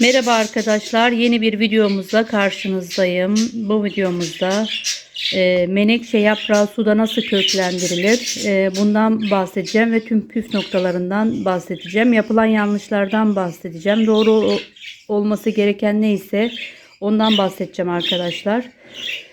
Merhaba arkadaşlar. Yeni bir videomuzla karşınızdayım. Bu videomuzda e, menekşe yaprağı suda nasıl köklendirilir? E, bundan bahsedeceğim ve tüm püf noktalarından bahsedeceğim. Yapılan yanlışlardan bahsedeceğim. Doğru olması gereken neyse ondan bahsedeceğim arkadaşlar. Ee,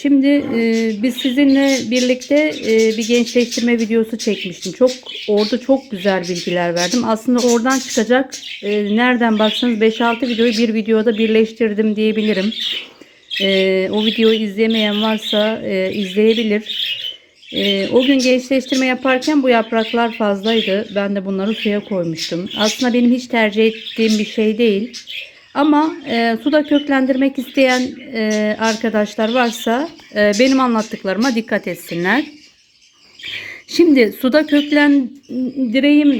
şimdi e, biz sizinle birlikte e, bir gençleştirme videosu çekmiştim. Çok orada çok güzel bilgiler verdim. Aslında oradan çıkacak e, nereden baksanız 5-6 videoyu bir videoda birleştirdim diyebilirim. O videoyu izlemeyen varsa izleyebilir. O gün gençleştirme yaparken bu yapraklar fazlaydı. Ben de bunları suya koymuştum. Aslında benim hiç tercih ettiğim bir şey değil. Ama e, suda köklendirmek isteyen e, arkadaşlar varsa e, benim anlattıklarıma dikkat etsinler. Şimdi suda köklendireyim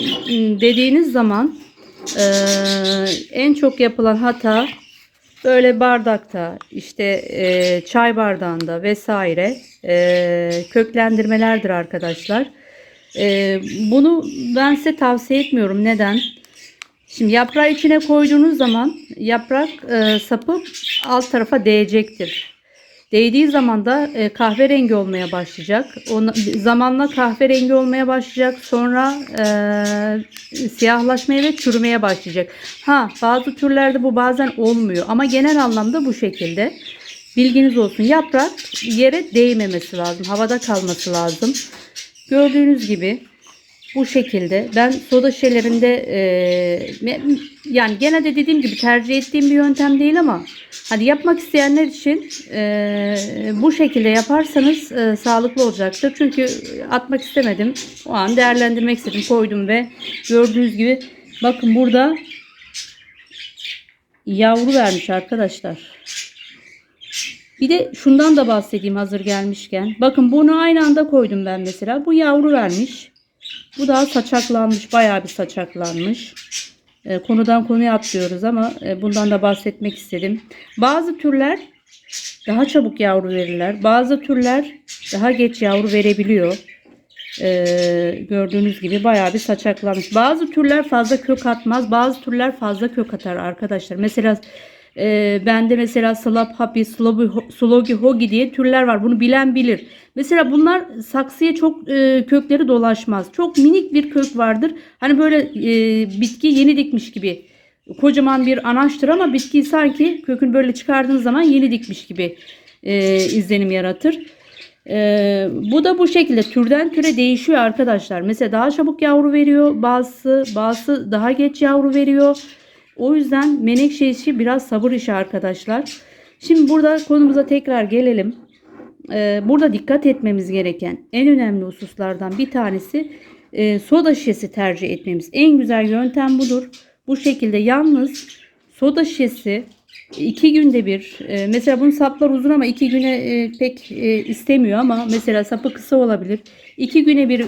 dediğiniz zaman e, en çok yapılan hata böyle bardakta işte e, çay bardağında vesaire e, köklendirmelerdir arkadaşlar. E, bunu ben size tavsiye etmiyorum. Neden? Şimdi yaprağı içine koyduğunuz zaman yaprak e, sapı alt tarafa değecektir. Değdiği zaman da e, kahverengi olmaya başlayacak. Ona, zamanla kahverengi olmaya başlayacak. Sonra e, siyahlaşmaya ve çürümeye başlayacak. Ha bazı türlerde bu bazen olmuyor ama genel anlamda bu şekilde. Bilginiz olsun. Yaprak yere değmemesi lazım. Havada kalması lazım. Gördüğünüz gibi bu şekilde. Ben soda şişelerinde e, yani gene de dediğim gibi tercih ettiğim bir yöntem değil ama hani yapmak isteyenler için e, bu şekilde yaparsanız e, sağlıklı olacaktır. Çünkü atmak istemedim. O an değerlendirmek istedim. Koydum ve gördüğünüz gibi bakın burada yavru vermiş arkadaşlar. Bir de şundan da bahsedeyim hazır gelmişken. Bakın bunu aynı anda koydum ben mesela. Bu yavru vermiş. Bu daha saçaklanmış. Bayağı bir saçaklanmış. E, konudan konuya atlıyoruz ama e, bundan da bahsetmek istedim. Bazı türler daha çabuk yavru verirler. Bazı türler daha geç yavru verebiliyor. E, gördüğünüz gibi bayağı bir saçaklanmış. Bazı türler fazla kök atmaz. Bazı türler fazla kök atar arkadaşlar. Mesela e, bende mesela Slap Happy, Slogi, Slogi Hogi diye türler var. Bunu bilen bilir. Mesela bunlar saksıya çok e, kökleri dolaşmaz. Çok minik bir kök vardır. Hani böyle e, bitki yeni dikmiş gibi. Kocaman bir anaçtır ama bitkiyi sanki kökünü böyle çıkardığınız zaman yeni dikmiş gibi e, izlenim yaratır. E, bu da bu şekilde türden türe değişiyor arkadaşlar. Mesela daha çabuk yavru veriyor bazısı, bazısı daha geç yavru veriyor. O yüzden menekşe işi biraz sabır işi arkadaşlar. Şimdi burada konumuza tekrar gelelim. Ee, burada dikkat etmemiz gereken en önemli hususlardan bir tanesi e, soda şişesi tercih etmemiz. En güzel yöntem budur. Bu şekilde yalnız soda şişesi iki günde bir e, mesela bunun saplar uzun ama iki güne e, pek e, istemiyor ama mesela sapı kısa olabilir. İki güne bir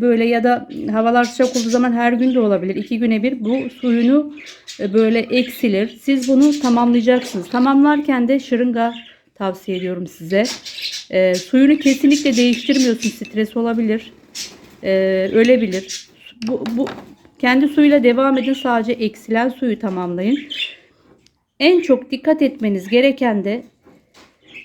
böyle ya da havalar sıcak olduğu zaman her gün de olabilir. İki güne bir bu suyunu böyle eksilir. Siz bunu tamamlayacaksınız. Tamamlarken de şırınga tavsiye ediyorum size. Suyunu kesinlikle değiştirmiyorsun. Stres olabilir. Ölebilir. Bu, bu kendi suyuyla devam edin. Sadece eksilen suyu tamamlayın. En çok dikkat etmeniz gereken de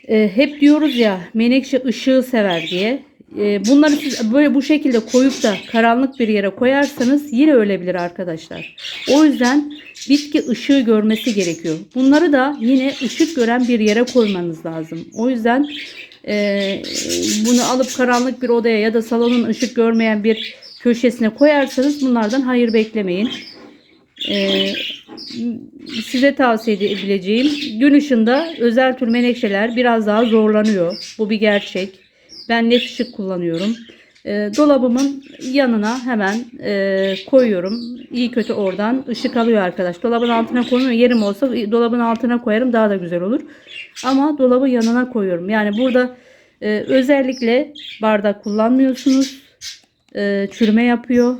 e, hep diyoruz ya menekşe ışığı sever diye. E, bunları siz böyle bu şekilde koyup da karanlık bir yere koyarsanız yine ölebilir arkadaşlar. O yüzden bitki ışığı görmesi gerekiyor. Bunları da yine ışık gören bir yere koymanız lazım. O yüzden e, bunu alıp karanlık bir odaya ya da salonun ışık görmeyen bir köşesine koyarsanız bunlardan hayır beklemeyin. E, size tavsiye edebileceğim gün ışığında özel tür menekşeler biraz daha zorlanıyor. Bu bir gerçek. Ben led ışık kullanıyorum. E, dolabımın yanına hemen e, koyuyorum. İyi kötü oradan ışık alıyor arkadaş. Dolabın altına koymuyor. Yerim olsa dolabın altına koyarım daha da güzel olur. Ama dolabı yanına koyuyorum. Yani burada e, özellikle bardak kullanmıyorsunuz. E, çürüme yapıyor.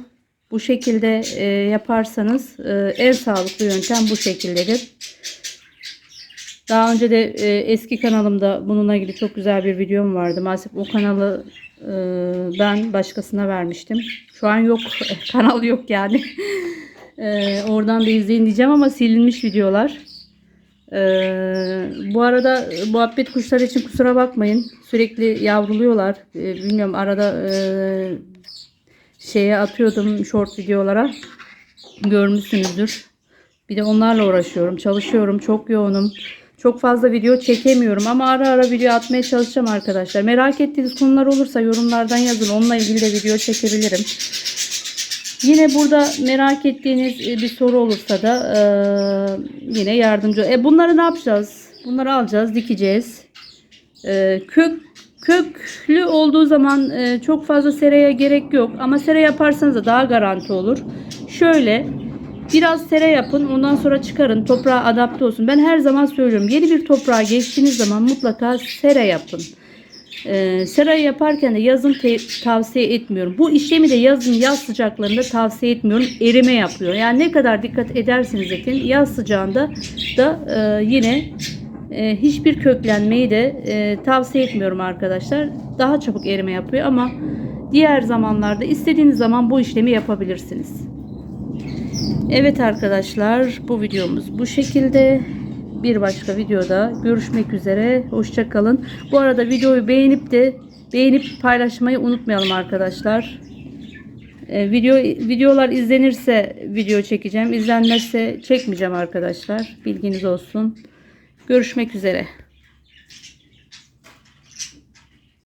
Bu şekilde e, yaparsanız e, en sağlıklı yöntem bu şekildedir. Daha önce de e, eski kanalımda bununla ilgili çok güzel bir videom vardı. Maalesef o kanalı e, ben başkasına vermiştim. Şu an yok. Kanal yok yani. Ee, oradan da izleyin diyeceğim ama silinmiş videolar. Ee, bu arada muhabbet kuşları için kusura bakmayın. Sürekli yavruluyorlar. Ee, bilmiyorum arada e, şeye atıyordum short videolara. Görmüşsünüzdür. Bir de onlarla uğraşıyorum. Çalışıyorum. Çok yoğunum. Çok fazla video çekemiyorum ama ara ara video atmaya çalışacağım arkadaşlar. Merak ettiğiniz konular olursa yorumlardan yazın. Onunla ilgili de video çekebilirim. Yine burada merak ettiğiniz e, bir soru olursa da e, yine yardımcı. E bunları ne yapacağız? Bunları alacağız, dikeceğiz. E, kök köklü olduğu zaman e, çok fazla seraya gerek yok ama sera yaparsanız da daha garanti olur. Şöyle biraz sera yapın ondan sonra çıkarın toprağa adapte olsun. Ben her zaman söylüyorum yeni bir toprağa geçtiğiniz zaman mutlaka sera yapın. Ee, serayı yaparken de yazın tavsiye etmiyorum. Bu işlemi de yazın yaz sıcaklarında tavsiye etmiyorum. Erime yapıyor. Yani ne kadar dikkat ederseniz edin yaz sıcağında da e, yine e, hiçbir köklenmeyi de e, tavsiye etmiyorum arkadaşlar. Daha çabuk erime yapıyor ama diğer zamanlarda istediğiniz zaman bu işlemi yapabilirsiniz. Evet arkadaşlar bu videomuz bu şekilde. Bir başka videoda görüşmek üzere. Hoşça kalın. Bu arada videoyu beğenip de beğenip paylaşmayı unutmayalım arkadaşlar. Ee, video videolar izlenirse video çekeceğim. İzlenmezse çekmeyeceğim arkadaşlar. Bilginiz olsun. Görüşmek üzere.